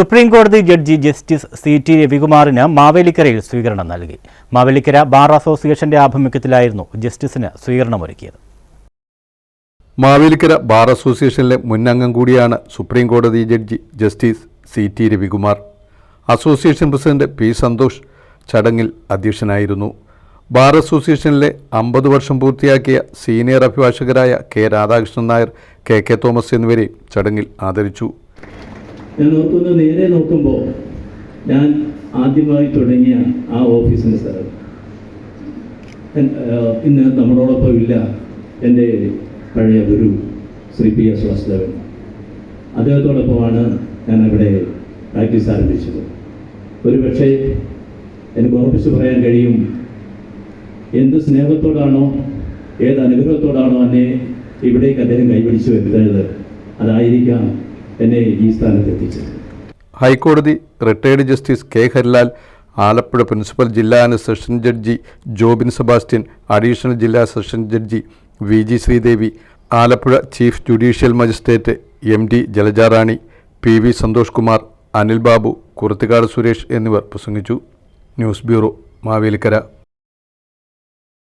Supreme കോടതി judge justice C T രവികുമാറിന് മാവേലിക്കരയിൽ സ്വീകരണം നൽകി. മാവേലിക്കര ബാർ അസോസിയേഷന്റെ ആഭിമുഖ്യത്തിലായിരുന്നു ജസ്റ്റിസിന് സ്വീകരണമൊരുക്കിയത്. മാവേലിക്കര ബാർ അസോസിയേഷനിലെ മുന്നംഗം കൂടിയാണ് സുപ്രീം കോടതി judge justice C T Ravikumar. Association president P Santhosh ചടങ്ങിൽ അധ്യക്ഷനായിരുന്നു. ബാർ അസോസിയേഷനിലെ അമ്പത് വർഷം പൂർത്തിയാക്കിയ senior അഭിഭാഷകരായ K Radhakrishnan Nair K K Thomas എന്നിവരെ ചടങ്ങിൽ ആദരിച്ചു. ഞാൻ ഓർക്കുന്നത് നേരെ നോക്കുമ്പോൾ ഞാൻ ആദ്യമായി തുടങ്ങിയ ആ ഓഫീസിന്റെ സ്ഥലം. ഇന്ന് നമ്മളോടൊപ്പം ഇല്ല എന്റെ പഴയ ഗുരു ശ്രീ പി എസ് വാസുദേവൻ. അദ്ദേഹത്തോടൊപ്പമാണ് ഞാൻ അവിടെ പ്രാക്ടീസ് ആരംഭിച്ചത്. ഒരുപക്ഷെ എനിക്ക് ഉറപ്പിച്ച് പറയാൻ കഴിയും എന്ത് സ്നേഹത്തോടാണോ ഏത് അനുഗ്രഹത്തോടാണോ എന്നെ ഇവിടേക്ക് അദ്ദേഹം കൈപിടിച്ചു വരുന്നത് അതായിരിക്കാം എന്നെ ഈ സ്ഥാനത്ത് എത്തിച്ചത്. ഹൈക്കോടതി retired justice K Harilal Alappuzha principal ജില്ലാ session judge Jobin Sebastian additional ജില്ലാ session judge V G Sreedevi Alappuzha chief judicial magistrate M D Jalajarani P V Santhosh Kumar Anil Babu Kurathikad Suresh എന്നിവർ പ്രസംഗിച്ചു. News bureau Mavelikkara.